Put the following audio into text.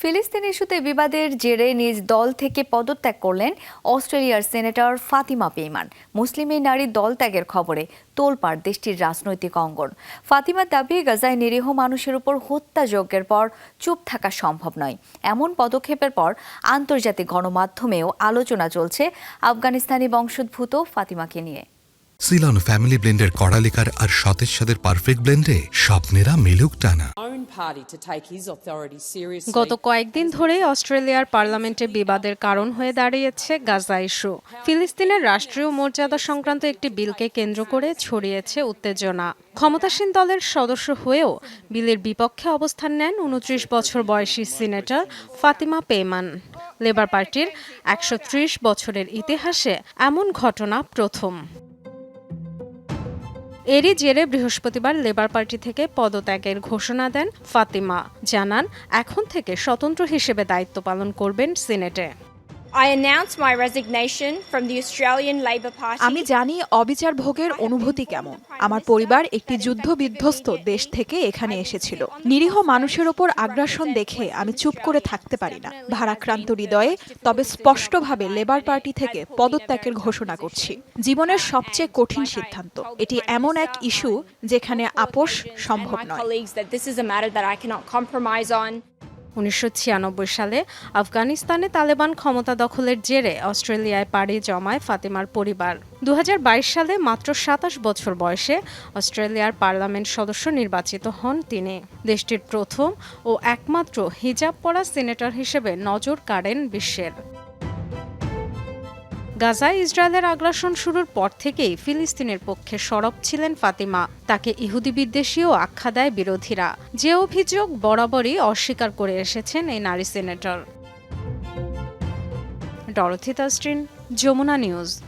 ফিলিস্তিন ইস্যুতে বিবাদের জেরে নিজ দল থেকে পদত্যাগ করলেন অস্ট্রেলিয়ার সেনেটর ফাতিমা পেইমান। মুসলিম এই নারীর দল ত্যাগের খবরে তোলপাড় দেশটির রাজনৈতিক অঙ্গন। ফাতিমার দাবি, গাজায় নিরীহ মানুষের উপর হত্যাযজ্ঞের পর চুপ থাকা সম্ভব নয়। এমন পদক্ষেপের পর আন্তর্জাতিক গণমাধ্যমেও আলোচনা চলছে আফগানিস্তানি বংশোদ্ভূত ফাতিমাকে নিয়ে। সিলন ফ্যামিলি ব্লেন্ডের কড়ালিকার আর সতেজ সাদের পারফেক্ট ব্লেন্ডে স্বপ্নেরা মিলুক টানা. গত কয়েকদিন ধরেই অস্ট্রেলিয়ার পার্লামেন্টে বিবাদের কারণ হয়ে দাঁড়িয়েছে গাজা ইস্যু। ফিলিস্তিনের রাষ্ট্রীয় মর্যাদা সংক্রান্ত একটি বিলকে কেন্দ্র করে ছড়িয়েছে উত্তেজনা। ক্ষমতাসীন দলের সদস্য হয়েও বিলের বিপক্ষে অবস্থান নেন উনত্রিশ বছর বয়সী সিনেটর ফাতিমা পেমান লেবার পার্টির একশো ত্রিশ বছরের ইতিহাসে এমন ঘটনা প্রথম। এরই জেরে বৃহস্পতিবার লেবার পার্টি থেকে পদত্যাগের ঘোষণা দেন ফাতিমা। জানান, এখন থেকে স্বতন্ত্র হিসেবে দায়িত্ব পালন করবেন সিনেটে। I announce my resignation from the Australian Labor Party. আমি জানি অবিচার ভোগের অনুভূতি কেমন। আমার পরিবার একটি যুদ্ধ বিধ্বস্ত দেশ থেকে এখানে এসেছিল। নিরীহ মানুষের ওপর আগ্রাসন দেখে আমি চুপ করে থাকতে পারি না। ভারাক্রান্ত হৃদয়ে তবে স্পষ্টভাবে লেবার পার্টি থেকে পদত্যাগের ঘোষণা করছি। জীবনের সবচেয়ে কঠিন সিদ্ধান্ত। এটি এমন এক ইস্যু যেখানে আপোষ সম্ভব নয়। উনিশশো সালে আফগানিস্তানে তালেবান ক্ষমতা দখলের জেরে অস্ট্রেলিয়ায় পাড়ি জমায় ফাতেমার পরিবার। দু হাজার বাইশ সালে মাত্র সাতাশ বছর বয়সে অস্ট্রেলিয়ার পার্লামেন্ট সদস্য নির্বাচিত হন তিনি। দেশটির প্রথম ও একমাত্র হিজাব পরা সিনেটর হিসেবে নজর কাড়েন বিশ্বের। গাজায় ইসরায়েলের আগ্রাসন শুরুর পর থেকেই ফিলিস্তিনের পক্ষে সরব ছিলেন ফাতিমা। তাকে ইহুদি বিদ্বেষীও আখ্যা দেয় বিরোধীরা। যে অভিযোগ বরাবরই অস্বীকার করে এসেছেন এই নারী সিনেটর। Dorothy Jamuna news.